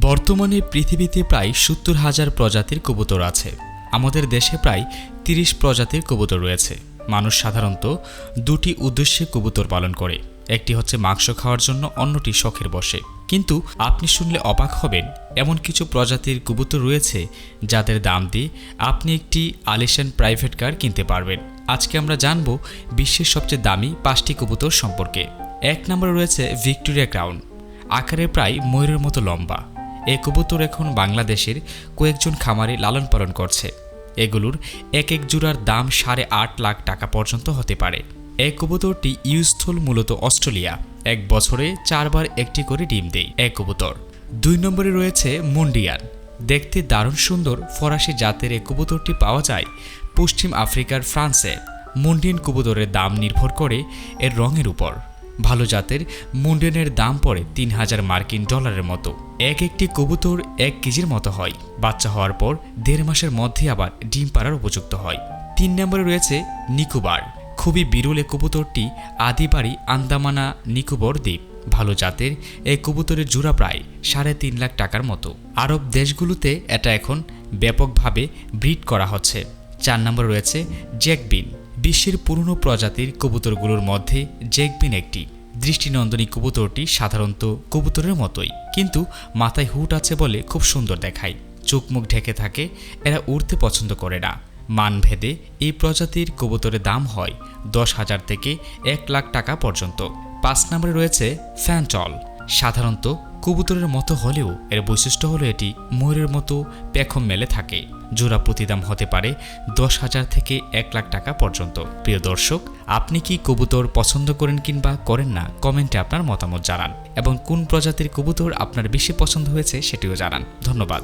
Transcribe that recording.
বর্তমানে পৃথিবীতে প্রায় সত্তর হাজার প্রজাতির কবুতর আছে। আমাদের দেশে প্রায় তিরিশ প্রজাতির কবুতর রয়েছে। মানুষ সাধারণত দুটি উদ্দেশ্যে কবুতর পালন করে। একটি হচ্ছে মাংস খাওয়ার জন্য, অন্যটি শখের বসে। কিন্তু আপনি শুনলে অবাক হবেন, এমন কিছু প্রজাতির কবুতর রয়েছে যাদের দাম দিয়ে আপনি একটি আলিশান প্রাইভেট কার কিনতে পারবেন। আজকে আমরা জানব বিশ্বের সবচেয়ে দামি পাঁচটি কবুতর সম্পর্কে। এক নম্বরে রয়েছে ভিক্টোরিয়া ক্রাউন। আকারে প্রায় ময়ূরের মতো লম্বা। এ কবুতর এখন বাংলাদেশের কয়েকজন খামারে লালন পালন করছে। এগুলোর এক এক জোড়ার দাম সাড়ে আট লাখ টাকা পর্যন্ত হতে পারে। এই কবুতরটি ইউস্থল, মূলত অস্ট্রেলিয়া। এক বছরে চারবার একটি করে ডিম দেয় এক কবুতর। দুই নম্বরে রয়েছে মুন্ডিয়ান। দেখতে দারুণ সুন্দর ফরাসি জাতের এই কবুতরটি পাওয়া যায় পশ্চিম আফ্রিকার ফ্রান্সে। মুন্ডিয়ান কবুতরের দাম নির্ভর করে এর রঙের উপর। ভালো জাতের মুন্ডেনের দাম পড়ে তিন হাজার মার্কিন ডলারের মতো। এক একটি কবুতর এক কেজির মতো হয়। বাচ্চা হওয়ার পর দেড় মাসের মধ্যে আবার ডিম পাড়ার উপযুক্ত হয়। তিন নম্বরে রয়েছে নিকোবার। খুবই বিরল এ কবুতরটি আদিবাড়ি আন্দামানা নিকোবর দ্বীপ। ভালো জাতের এই কবুতরের জোড়া প্রায় সাড়ে তিন লাখ টাকার মতো। আরব দেশগুলোতে এটা এখন ব্যাপকভাবে ব্রিড করা হচ্ছে। চার নম্বরে রয়েছে জ্যাকবিন। বিশ্বের পুরনো প্রজাতির কবুতরগুলোর মধ্যে জেকবিন একটি। দৃষ্টিনন্দনী কবুতরটি সাধারণত কবুতরের মতোই, কিন্তু মাথায় হুট আছে বলে খুব সুন্দর দেখায়। চোখ মুখ ঢেকে থাকে, এরা উড়তে পছন্দ করে না। মানভেদে এই প্রজাতির কবুতরের দাম হয় দশ হাজার থেকে এক লাখ টাকা পর্যন্ত। পাঁচ নম্বরে রয়েছে ফ্যানচল সাধারণত কবুতরের মতো হলেও এর বৈশিষ্ট্য হলো এটি ময়ূরের মতো পেখম মেলে থাকে। জোড়া প্রতিদাম হতে পারে দশ হাজার থেকে এক লাখ টাকা পর্যন্ত। প্রিয় দর্শক, আপনি কি কবুতর পছন্দ করেন কিংবা করেন না? কমেন্টে আপনার মতামত জানান এবং কোন প্রজাতির কবুতর আপনার বেশি পছন্দ হয়েছে সেটিও জানান। ধন্যবাদ।